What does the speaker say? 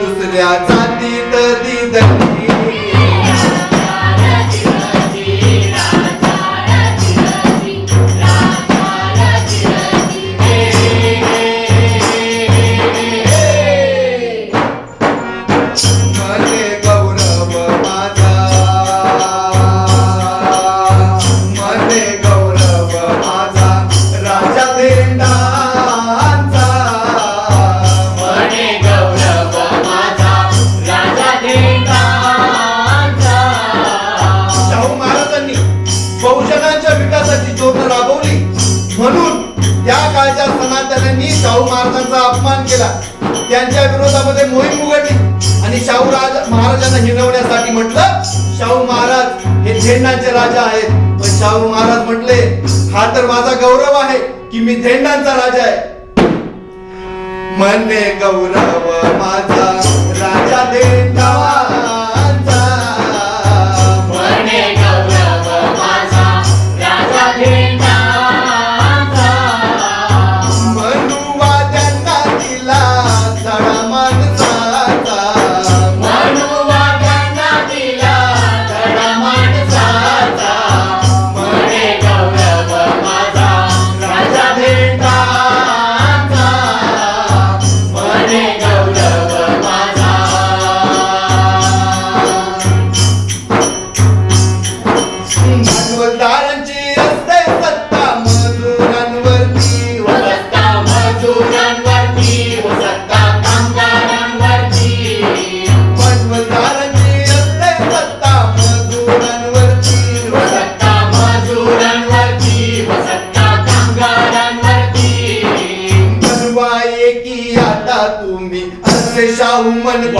दुसऱ्या जातीत दिदली भारतामध्ये मोहीम उघडली. आणि शाहू राज महाराजांना हिरवण्यासाठी म्हटलं शाहू महाराज हे झेंडांचे राजा आहेत. पण शाहू महाराज म्हटले हा तर माझा गौरव आहे कि मी झेंडांचा राजा आहे. मने गौरव माझा राजा देवा Salam. की आता तुम्ही असे शाहू मन